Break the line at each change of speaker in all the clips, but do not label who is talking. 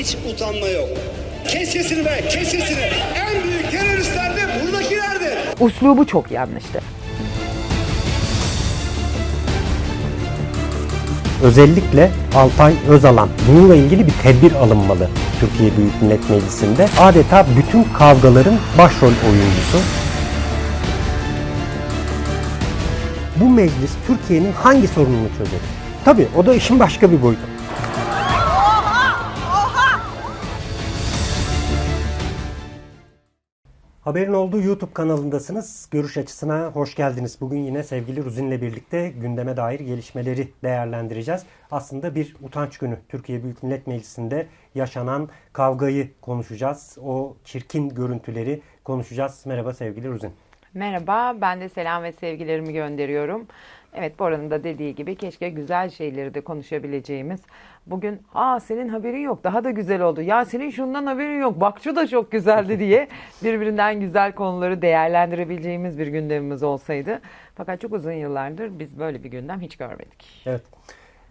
hiç utanma yok. Kes sesini be, kes sesini. En büyük teröristler de buradakilerdir.
Uslubu çok yanlıştı.
Özellikle Altay Özalan bununla ilgili bir tedbir alınmalı Türkiye Büyük Millet Meclisi'nde. Adeta bütün kavgaların başrol oyuncusu. Bu meclis Türkiye'nin hangi sorununu çözer? Tabii o da işin başka bir boyutu. Haberin olduğu YouTube kanalındasınız. Görüş açısına hoş geldiniz. Bugün yine sevgili Ruzin'le birlikte gündeme dair gelişmeleri değerlendireceğiz. Aslında bir utanç günü. Türkiye Büyük Millet Meclisi'nde yaşanan kavgayı konuşacağız. O çirkin görüntüleri konuşacağız. Merhaba sevgili Ruzin.
Merhaba, ben de selam ve sevgilerimi gönderiyorum. Evet, Bora'nın da dediği gibi keşke güzel şeyleri de konuşabileceğimiz. Bugün, aa senin haberin yok, daha da güzel oldu. Ya senin şundan haberin yok, bak şu da çok güzeldi diye birbirinden güzel konuları değerlendirebileceğimiz bir gündemimiz olsaydı. Fakat çok uzun yıllardır biz böyle bir gündem hiç görmedik.
Evet.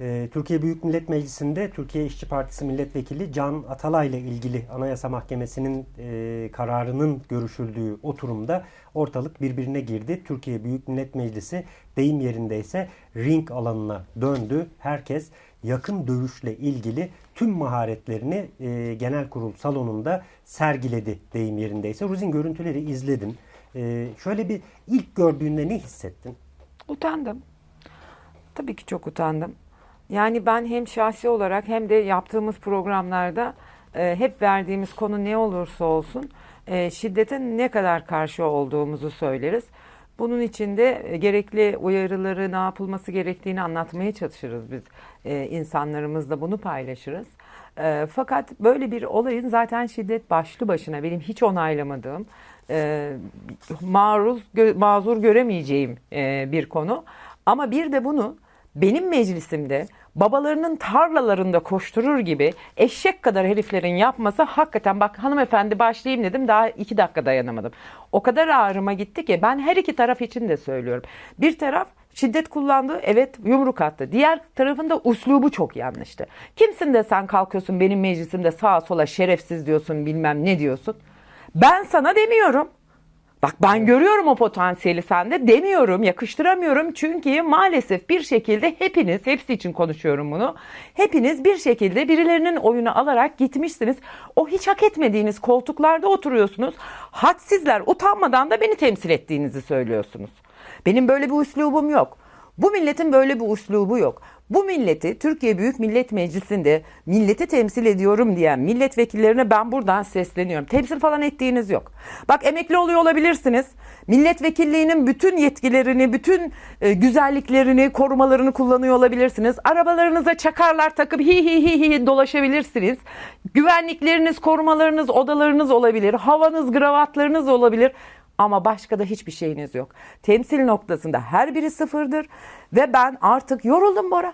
Ee, Türkiye Büyük Millet Meclisi'nde Türkiye İşçi Partisi Milletvekili Can Atalay ile ilgili Anayasa Mahkemesi'nin e, kararının görüşüldüğü oturumda ortalık birbirine girdi. Türkiye Büyük Millet Meclisi deyim yerindeyse ring alanına döndü. Herkes yakın dövüşle ilgili tüm maharetlerini e, genel kurul salonunda sergiledi deyim yerindeyse. Ruzin görüntüleri izledin. E, şöyle bir ilk gördüğünde ne hissettin?
Utandım. Tabii ki çok utandım. Yani ben hem şahsi olarak hem de yaptığımız programlarda e, hep verdiğimiz konu ne olursa olsun e, şiddete ne kadar karşı olduğumuzu söyleriz. Bunun için de e, gerekli uyarıları ne yapılması gerektiğini anlatmaya çalışırız biz. E, insanlarımızla bunu paylaşırız. E, fakat böyle bir olayın zaten şiddet başlı başına benim hiç onaylamadığım, e, maruz gö- mazur göremeyeceğim e, bir konu. Ama bir de bunu benim meclisimde babalarının tarlalarında koşturur gibi eşek kadar heriflerin yapması hakikaten bak hanımefendi başlayayım dedim daha iki dakika dayanamadım. O kadar ağrıma gitti ki ben her iki taraf için de söylüyorum. Bir taraf şiddet kullandı evet yumruk attı. Diğer tarafın da uslubu çok yanlıştı. Kimsin de sen kalkıyorsun benim meclisimde sağa sola şerefsiz diyorsun bilmem ne diyorsun. Ben sana demiyorum. Bak ben görüyorum o potansiyeli sende demiyorum, yakıştıramıyorum çünkü maalesef bir şekilde hepiniz, hepsi için konuşuyorum bunu. Hepiniz bir şekilde birilerinin oyunu alarak gitmişsiniz. O hiç hak etmediğiniz koltuklarda oturuyorsunuz. Hadsizler utanmadan da beni temsil ettiğinizi söylüyorsunuz. Benim böyle bir üslubum yok. Bu milletin böyle bir uslubu yok. Bu milleti Türkiye Büyük Millet Meclisi'nde milleti temsil ediyorum diyen milletvekillerine ben buradan sesleniyorum. Temsil falan ettiğiniz yok. Bak emekli oluyor olabilirsiniz. Milletvekilliğinin bütün yetkilerini, bütün e, güzelliklerini, korumalarını kullanıyor olabilirsiniz. Arabalarınıza çakarlar takıp hi hi hi hi dolaşabilirsiniz. Güvenlikleriniz, korumalarınız, odalarınız olabilir. Havanız, gravatlarınız olabilir. Ama başka da hiçbir şeyiniz yok. Temsil noktasında her biri sıfırdır. Ve ben artık yoruldum Bora.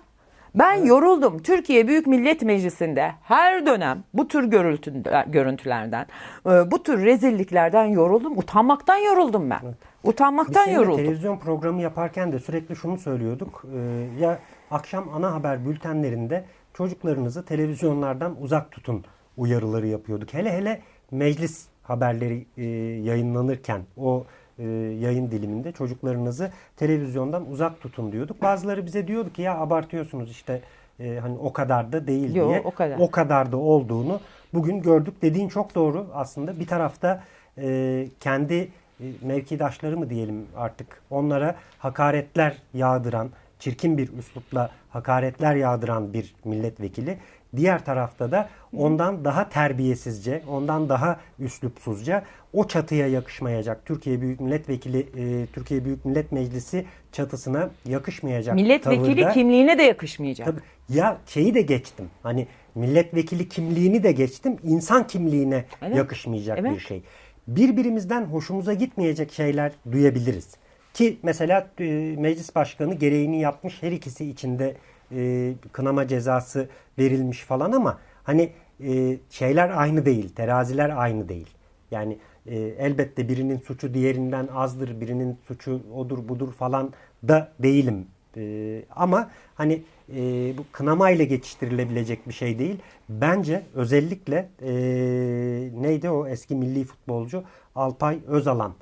Ben yoruldum. Türkiye Büyük Millet Meclisi'nde her dönem bu tür görüntü- görüntülerden, e, bu tür rezilliklerden yoruldum. Utanmaktan yoruldum ben.
Biz
Utanmaktan
seninle
yoruldum.
televizyon programı yaparken de sürekli şunu söylüyorduk. Ee, ya akşam ana haber bültenlerinde çocuklarınızı televizyonlardan uzak tutun uyarıları yapıyorduk. Hele hele meclis haberleri e, yayınlanırken o e, yayın diliminde çocuklarınızı televizyondan uzak tutun diyorduk. Bazıları bize diyordu ki ya abartıyorsunuz işte e, hani o kadar da değil
Yo,
diye.
o kadar.
O kadar da olduğunu bugün gördük. Dediğin çok doğru aslında. Bir tarafta e, kendi e, mevkidaşları mı diyelim artık onlara hakaretler yağdıran, çirkin bir üslupla hakaretler yağdıran bir milletvekili. Diğer tarafta da ondan daha terbiyesizce, ondan daha üslupsuzca o çatıya yakışmayacak Türkiye Büyük Milletvekili, e, Türkiye Büyük Millet Meclisi çatısına yakışmayacak
Milletvekili
tavırda-
kimliğine de yakışmayacak.
Tabii. Ya şeyi de geçtim. Hani milletvekili kimliğini de geçtim. İnsan kimliğine
Evet.
yakışmayacak
Evet.
bir şey. Birbirimizden hoşumuza gitmeyecek şeyler duyabiliriz. Ki mesela e, meclis başkanı gereğini yapmış her ikisi içinde e, kınama cezası verilmiş falan ama hani e, şeyler aynı değil. Teraziler aynı değil. Yani e, elbette birinin suçu diğerinden azdır, birinin suçu odur budur falan da değilim E, ama hani e, bu kınamayla geçiştirilebilecek bir şey değil. Bence özellikle e, neydi o eski milli futbolcu Alpay Özalan.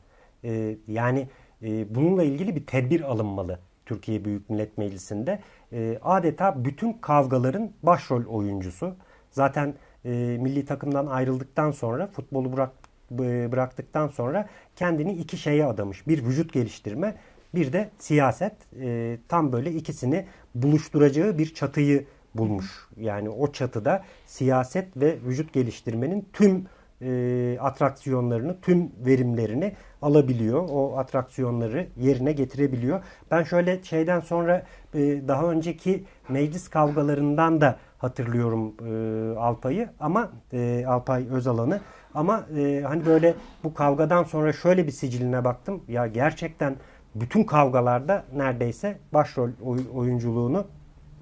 E, yani e, bununla ilgili bir tedbir alınmalı Türkiye Büyük Millet Meclisi'nde. E, adeta bütün kavgaların başrol oyuncusu. Zaten e, milli takımdan ayrıldıktan sonra futbolu bırak b- bıraktıktan sonra kendini iki şeye adamış. Bir vücut geliştirme, bir de siyaset. E, tam böyle ikisini buluşturacağı bir çatıyı bulmuş. Yani o çatıda siyaset ve vücut geliştirmenin tüm e, atraksiyonlarını, tüm verimlerini alabiliyor. O atraksiyonları yerine getirebiliyor. Ben şöyle şeyden sonra e, daha önceki meclis kavgalarından da hatırlıyorum e, Alpay'ı ama e, Alpay Özalan'ı ama e, hani böyle bu kavgadan sonra şöyle bir siciline baktım. Ya gerçekten bütün kavgalarda neredeyse başrol oy- oyunculuğunu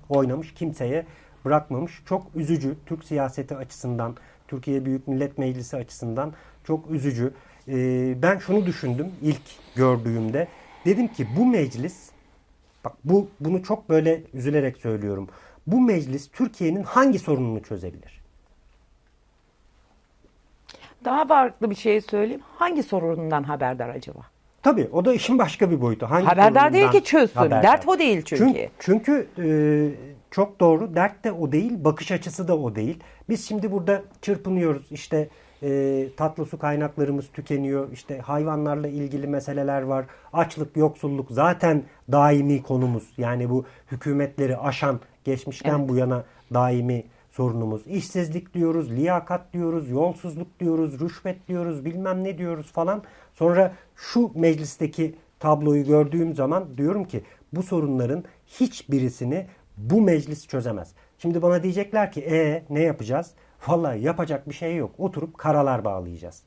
oynamış kimseye bırakmamış. Çok üzücü Türk siyaseti açısından, Türkiye Büyük Millet Meclisi açısından çok üzücü. Ee, ben şunu düşündüm ilk gördüğümde. Dedim ki bu meclis, bak bu bunu çok böyle üzülerek söylüyorum. Bu meclis Türkiye'nin hangi sorununu çözebilir?
Daha farklı bir şey söyleyeyim. Hangi sorunundan haberdar acaba?
Tabii o da işin başka bir boyutu. Hangi
Haberdar değil ki çözsün.
haberdar?
Dert o değil çünkü.
Çünkü, çünkü e, çok doğru. Dert de o değil, bakış açısı da o değil. Biz şimdi burada çırpınıyoruz. İşte e, tatlı su kaynaklarımız tükeniyor. İşte hayvanlarla ilgili meseleler var. Açlık, yoksulluk zaten daimi konumuz. Yani bu hükümetleri aşan, geçmişten bu yana daimi sorunumuz. İşsizlik diyoruz, liyakat diyoruz, yolsuzluk diyoruz, rüşvet diyoruz, bilmem ne diyoruz falan. Sonra şu meclisteki tabloyu gördüğüm zaman diyorum ki bu sorunların hiçbirisini bu meclis çözemez. Şimdi bana diyecekler ki e ne yapacağız? Vallahi yapacak bir şey yok. Oturup karalar bağlayacağız.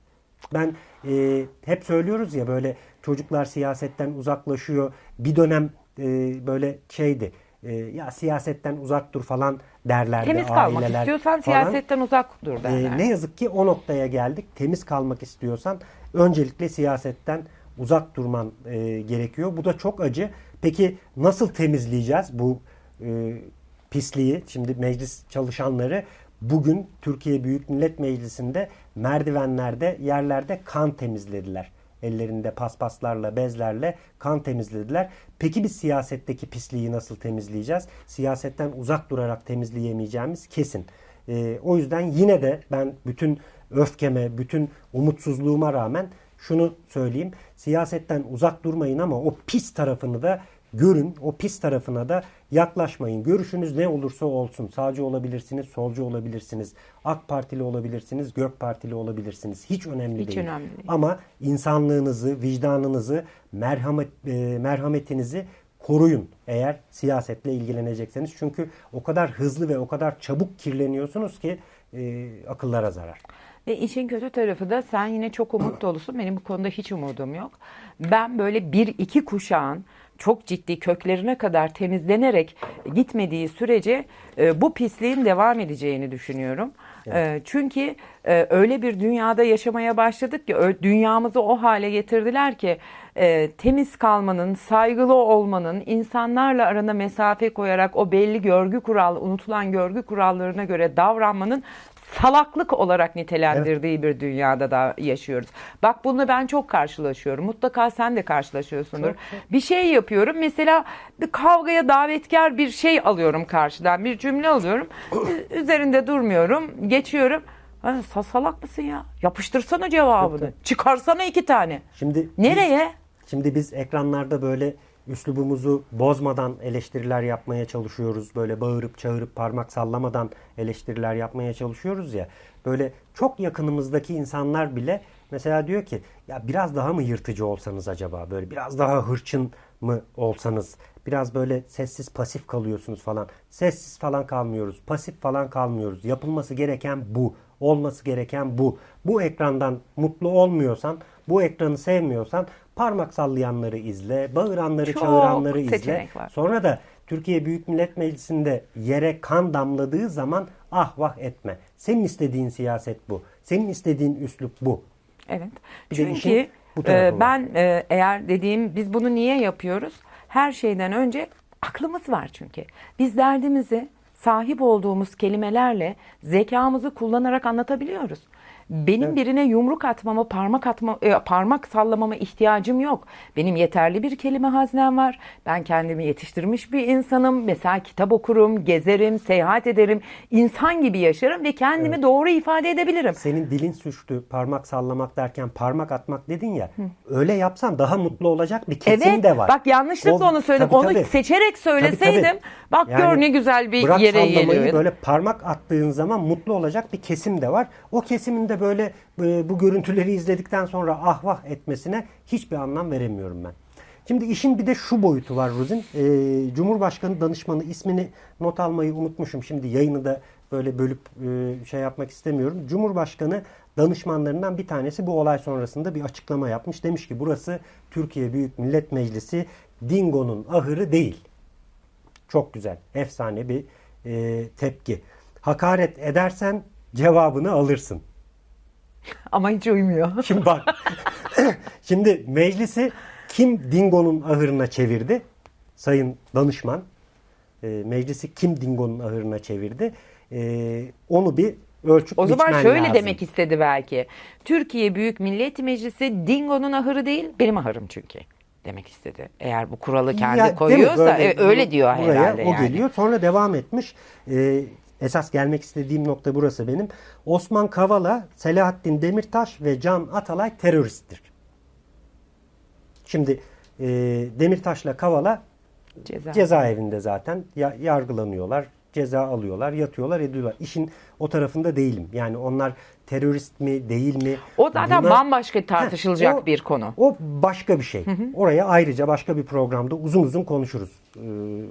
Ben e, hep söylüyoruz ya böyle çocuklar siyasetten uzaklaşıyor. Bir dönem e, böyle şeydi. e, ya siyasetten uzak dur falan derlerdi
Temiz kalmak
aileler
istiyorsan
falan.
siyasetten uzak dur
Ee,
derler.
ne yazık ki o noktaya geldik. Temiz kalmak istiyorsan öncelikle siyasetten uzak durman e, gerekiyor. Bu da çok acı. Peki nasıl temizleyeceğiz bu e, pisliği? Şimdi meclis çalışanları bugün Türkiye Büyük Millet Meclisi'nde merdivenlerde, yerlerde kan temizlediler. Ellerinde paspaslarla, bezlerle kan temizlediler. Peki biz siyasetteki pisliği nasıl temizleyeceğiz? Siyasetten uzak durarak temizleyemeyeceğimiz kesin. Ee, o yüzden yine de ben bütün öfkeme, bütün umutsuzluğuma rağmen şunu söyleyeyim. Siyasetten uzak durmayın ama o pis tarafını da görün. O pis tarafına da yaklaşmayın. Görüşünüz ne olursa olsun. Sağcı olabilirsiniz, solcu olabilirsiniz. AK Partili olabilirsiniz, Gök Partili olabilirsiniz. Hiç önemli
Hiç
değil.
önemli değil.
Ama insanlığınızı, vicdanınızı, merhamet e, merhametinizi koruyun eğer siyasetle ilgilenecekseniz. Çünkü o kadar hızlı ve o kadar çabuk kirleniyorsunuz ki e, akıllara zarar.
Ve işin kötü tarafı da sen yine çok umut dolusun. Benim bu konuda hiç umudum yok. Ben böyle bir iki kuşağın çok ciddi köklerine kadar temizlenerek gitmediği sürece e, bu pisliğin devam edeceğini düşünüyorum. E, çünkü e, öyle bir dünyada yaşamaya başladık ki dünyamızı o hale getirdiler ki e, temiz kalmanın, saygılı olmanın, insanlarla arana mesafe koyarak o belli görgü kural, unutulan görgü kurallarına göre davranmanın salaklık olarak nitelendirdiği bir dünyada da yaşıyoruz. Bak bununla ben çok karşılaşıyorum. Mutlaka sen de karşılaşıyorsundur. Bir şey yapıyorum. Mesela bir kavgaya davetkar bir şey alıyorum karşıdan. Bir cümle alıyorum. Üzerinde durmuyorum. Geçiyorum. Ha, sa- salak mısın ya? Yapıştırsana cevabını. Çıkarsana iki tane.
Şimdi
Nereye?
Şimdi biz ekranlarda böyle üslubumuzu bozmadan eleştiriler yapmaya çalışıyoruz. Böyle bağırıp çağırıp parmak sallamadan eleştiriler yapmaya çalışıyoruz ya. Böyle çok yakınımızdaki insanlar bile mesela diyor ki ya biraz daha mı yırtıcı olsanız acaba? Böyle biraz daha hırçın mı olsanız? Biraz böyle sessiz pasif kalıyorsunuz falan. Sessiz falan kalmıyoruz. Pasif falan kalmıyoruz. Yapılması gereken bu. Olması gereken bu. Bu ekrandan mutlu olmuyorsan, bu ekranı sevmiyorsan parmak sallayanları izle, bağıranları,
Çok
çağıranları izle.
var.
Sonra da Türkiye Büyük Millet Meclisi'nde yere kan damladığı zaman ah vah etme. Senin istediğin siyaset bu. Senin istediğin üslup bu.
Evet.
Bir
Çünkü
bu
e, ben e, eğer dediğim biz bunu niye yapıyoruz? Her şeyden önce Aklımız var çünkü. Biz derdimizi sahip olduğumuz kelimelerle zekamızı kullanarak anlatabiliyoruz. Benim birine yumruk atmama, parmak atma, e, parmak sallamama ihtiyacım yok. Benim yeterli bir kelime haznem var. Ben kendimi yetiştirmiş bir insanım. Mesela kitap okurum, gezerim, seyahat ederim. İnsan gibi yaşarım ve kendimi doğru ifade edebilirim.
Senin dilin suçtu parmak sallamak derken parmak atmak dedin ya. Öyle yapsan daha mutlu olacak bir kesim
Evet.
de var.
Bak yanlışlıkla
O-
onu söyledim.
tabii,
onu
tabii.
seçerek söyleseydim.
Tabii, tabii.
Bak
Yani
gör ne güzel bir
bırak
yere
sallamayı,
geliyor.
Böyle parmak attığın zaman mutlu olacak bir kesim de var. O kesimin de böyle e, bu görüntüleri izledikten sonra ah vah etmesine hiçbir anlam veremiyorum ben. Şimdi işin bir de şu boyutu var Ruzin. E, Cumhurbaşkanı danışmanı ismini not almayı unutmuşum. Şimdi yayını da böyle bölüp e, şey yapmak istemiyorum. Cumhurbaşkanı danışmanlarından bir tanesi bu olay sonrasında bir açıklama yapmış. Demiş ki burası Türkiye Büyük Millet Meclisi Dingo'nun ahırı değil. Çok güzel. Efsane bir tepki. Hakaret edersen cevabını alırsın.
Ama hiç uymuyor.
Şimdi bak. Şimdi meclisi kim Dingo'nun ahırına çevirdi? Sayın danışman. E, meclisi kim Dingo'nun ahırına çevirdi? E, onu bir ölçüp
O zaman şöyle
lazım.
demek istedi belki. Türkiye Büyük Millet Meclisi Dingo'nun ahırı değil, benim ahırım çünkü demek istedi. Eğer bu kuralı kendi
Ya,
koyuyorsa
Böyle
e, öyle diyor
buraya
herhalde
o
yani.
geliyor. Sonra devam etmiş. Ee, esas gelmek istediğim nokta burası benim. Osman Kavala, Selahattin Demirtaş ve Can Atalay teröristtir. Şimdi e, Demirtaş'la Kavala
Ceza.
cezaevinde zaten ya- yargılanıyorlar, ceza alıyorlar, yatıyorlar, ediyorlar. İşin o tarafında değilim. Yani onlar terörist mi, değil mi?
O zaten
Buna-
bambaşka tartışılacak
o-
bir konu.
o başka bir şey. Oraya ayrıca başka bir programda uzun uzun konuşuruz e,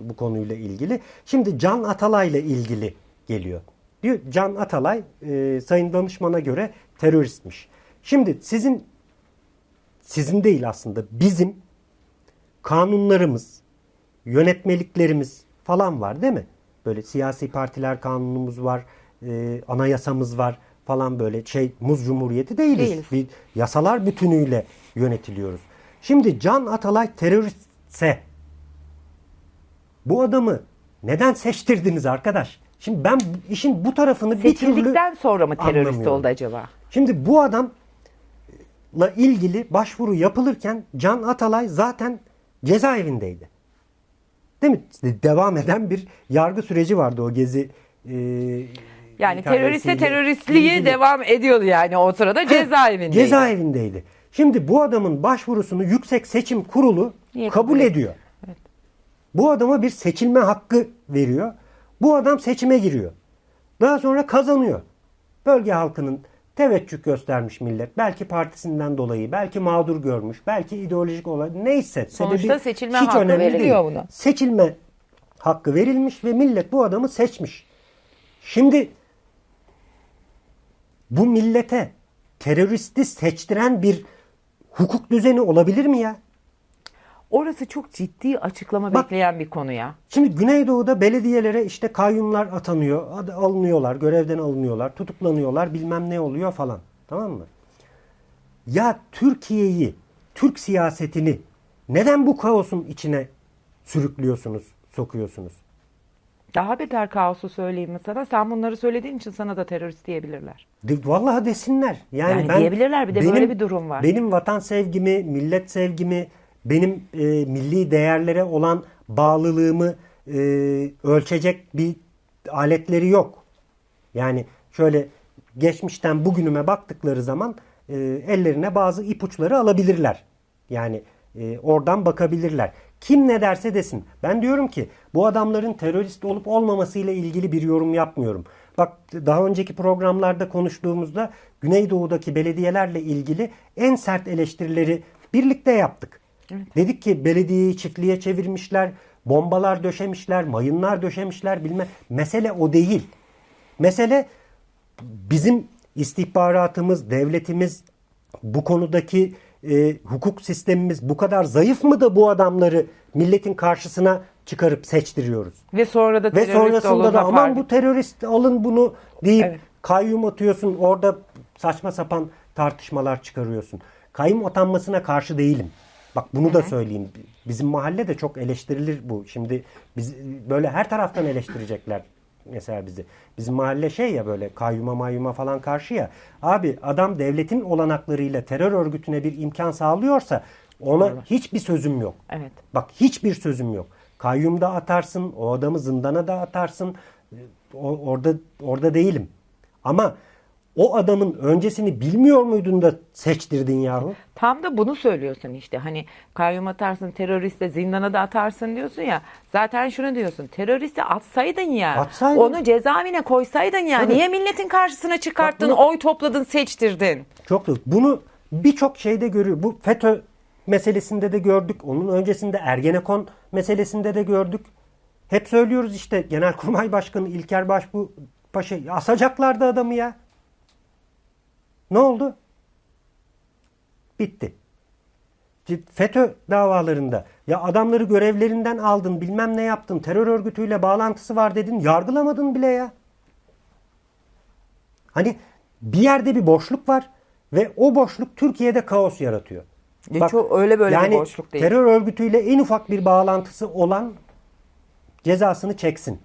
bu konuyla ilgili. Şimdi Can Atalay'la ilgili geliyor. Diyor Can Atalay e, sayın danışmana göre teröristmiş. Şimdi sizin sizin değil aslında bizim kanunlarımız, yönetmeliklerimiz falan var değil mi? Böyle siyasi partiler kanunumuz var, e, anayasamız var falan böyle şey muz cumhuriyeti değiliz.
Değiliz.
Bir yasalar bütünüyle yönetiliyoruz. Şimdi Can Atalay teröristse bu adamı neden seçtirdiniz arkadaş? Şimdi ben işin bu tarafını bir türlü
Seçildikten sonra mı terörist
anlamıyorum.
oldu acaba?
Şimdi bu adamla ilgili başvuru yapılırken Can Atalay zaten cezaevindeydi. Değil mi? Devam eden bir yargı süreci vardı o gezi. e,
Yani teröriste teröristliği
ilgili.
devam ediyordu yani o sırada cezaevindeydi.
Cezaevindeydi. Şimdi bu adamın başvurusunu Yüksek Seçim Kurulu
Niye
kabul ediyor. Bu adama bir seçilme hakkı veriyor. Bu adam seçime giriyor. Daha sonra kazanıyor. Bölge halkının teveccüh göstermiş millet. Belki partisinden dolayı, belki mağdur görmüş, belki ideolojik olay neyse.
Sonuçta seçilme
hiç
hakkı veriliyor
değil.
buna.
Seçilme hakkı verilmiş ve millet bu adamı seçmiş. Şimdi bu millete teröristi seçtiren bir hukuk düzeni olabilir mi ya?
Orası çok ciddi açıklama
Bak-
bekleyen bir konu ya.
Şimdi Güneydoğu'da belediyelere işte kayyumlar atanıyor, alınıyorlar, görevden alınıyorlar, tutuklanıyorlar, bilmem ne oluyor falan. Tamam mı? Ya Türkiye'yi, Türk siyasetini neden bu kaosun içine sürüklüyorsunuz, sokuyorsunuz?
Daha beter kaosu söyleyeyim mi sana? Sen bunları söylediğin için sana da terörist diyebilirler.
De, vallahi desinler. Yani,
Yani
ben
diyebilirler, bir de böyle bir durum var.
Benim vatan sevgimi, millet sevgimi, benim e, milli değerlere olan bağlılığımı e, ölçecek bir aletleri yok. Yani şöyle geçmişten bugünüme baktıkları zaman e, ellerine bazı ipuçları alabilirler. Yani e, oradan bakabilirler. Kim ne derse desin. Ben diyorum ki bu adamların terörist olup olmamasıyla ilgili bir yorum yapmıyorum. Bak daha önceki programlarda konuştuğumuzda Güneydoğu'daki belediyelerle ilgili en sert eleştirileri birlikte yaptık. Dedik ki belediyeyi çiftliğe çevirmişler, bombalar döşemişler, mayınlar döşemişler bilmem. Mesele o değil. Mesele bizim istihbaratımız, devletimiz, bu konudaki e, hukuk sistemimiz bu kadar zayıf mı da bu adamları milletin karşısına çıkarıp seçtiriyoruz?
Ve sonra da
Ve
terörist
sonrasında
olurma
da aman bu terörist alın bunu deyip
Evet.
kayyum atıyorsun orada saçma sapan tartışmalar çıkarıyorsun. Kayyum atanmasına karşı değilim. Bak bunu da söyleyeyim. Bizim mahalle de çok eleştirilir bu. Şimdi biz böyle her taraftan eleştirecekler mesela bizi. Bizim mahalle şey ya böyle kayyuma mayyuma falan karşı ya. Abi adam devletin olanaklarıyla terör örgütüne bir imkan sağlıyorsa ona hiçbir sözüm yok.
Evet.
Bak hiçbir sözüm yok. Kayyumda atarsın, o adamı zindana da atarsın. O- orada orada değilim. Ama o adamın öncesini bilmiyor muydun da seçtirdin yahu?
Tam da bunu söylüyorsun işte hani kayyum atarsın teröriste zindana da atarsın diyorsun ya zaten şunu diyorsun teröristi atsaydın ya
Atsaydın.
onu cezaevine koysaydın ya
Tabii.
niye milletin karşısına çıkarttın
Bak bunu-
oy topladın seçtirdin.
Çok doğru. Bunu birçok şeyde görüyor. Bu FETÖ meselesinde de gördük. Onun öncesinde Ergenekon meselesinde de gördük. Hep söylüyoruz işte Genelkurmay Başkanı İlker Başbu Paşa asacaklardı adamı ya. Ne oldu? Bitti. FETÖ davalarında ya adamları görevlerinden aldın bilmem ne yaptın terör örgütüyle bağlantısı var dedin yargılamadın bile ya. Hani bir yerde bir boşluk var ve o boşluk Türkiye'de kaos yaratıyor.
Ya çok öyle böyle bir
yani
boşluk değil.
Terör örgütüyle en ufak bir bağlantısı olan cezasını çeksin.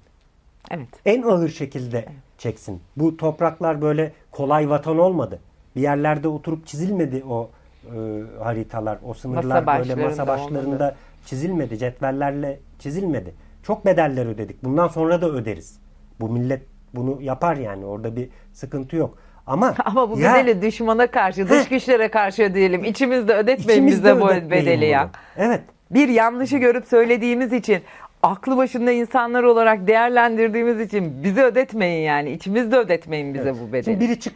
Evet.
En ağır şekilde çeksin. Bu topraklar böyle kolay vatan olmadı. Bir yerlerde oturup çizilmedi o e, haritalar, o sınırlar
Masa
böyle masa
başlarında olmadı.
çizilmedi, cetvellerle çizilmedi. Çok bedeller ödedik. Bundan sonra da öderiz. Bu millet bunu yapar yani. Orada bir sıkıntı yok. Ama
Ama bu
ya-
bedeli düşmana karşı, dış güçlere karşı ödeyelim. İçimizde ödetmeyin
içimizde
bize bu bedeli ya.
bunu. Evet.
Bir yanlışı görüp söylediğimiz için, aklı başında insanlar olarak değerlendirdiğimiz için bize ödetmeyin yani. İçimizde ödetmeyin bize bu bedeli.
Şimdi biri çık,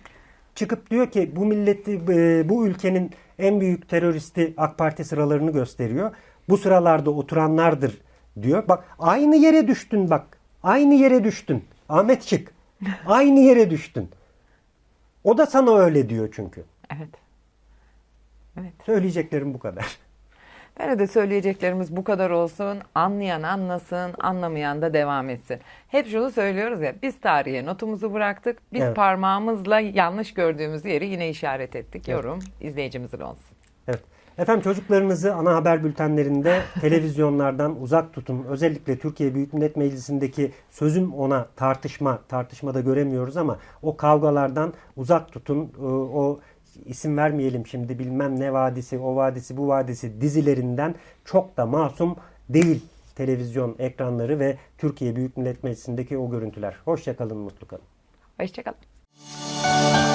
çıkıp diyor ki bu milleti e, bu ülkenin en büyük teröristi AK Parti sıralarını gösteriyor. Bu sıralarda oturanlardır diyor. Bak aynı yere düştün bak. Aynı yere düştün. Ahmet Şık. Aynı yere düştün. O da sana öyle diyor çünkü.
Evet. Evet.
Söyleyeceklerim bu kadar.
Ben de söyleyeceklerimiz bu kadar olsun. Anlayan anlasın, anlamayan da devam etsin. Hep şunu söylüyoruz ya, biz tarihe notumuzu bıraktık. Biz
Evet.
parmağımızla yanlış gördüğümüz yeri yine işaret ettik. Yorum izleyicimizin olsun.
Evet. Efendim çocuklarınızı ana haber bültenlerinde televizyonlardan uzak tutun. Özellikle Türkiye Büyük Millet Meclisi'ndeki sözüm ona tartışma, tartışmada göremiyoruz ama o kavgalardan uzak tutun. Ee, O isim vermeyelim şimdi bilmem ne vadisi, o vadisi, bu vadisi dizilerinden çok da masum değil televizyon ekranları ve Türkiye Büyük Millet Meclisi'ndeki o görüntüler. Hoşçakalın, mutlu kalın.
Hoşçakalın.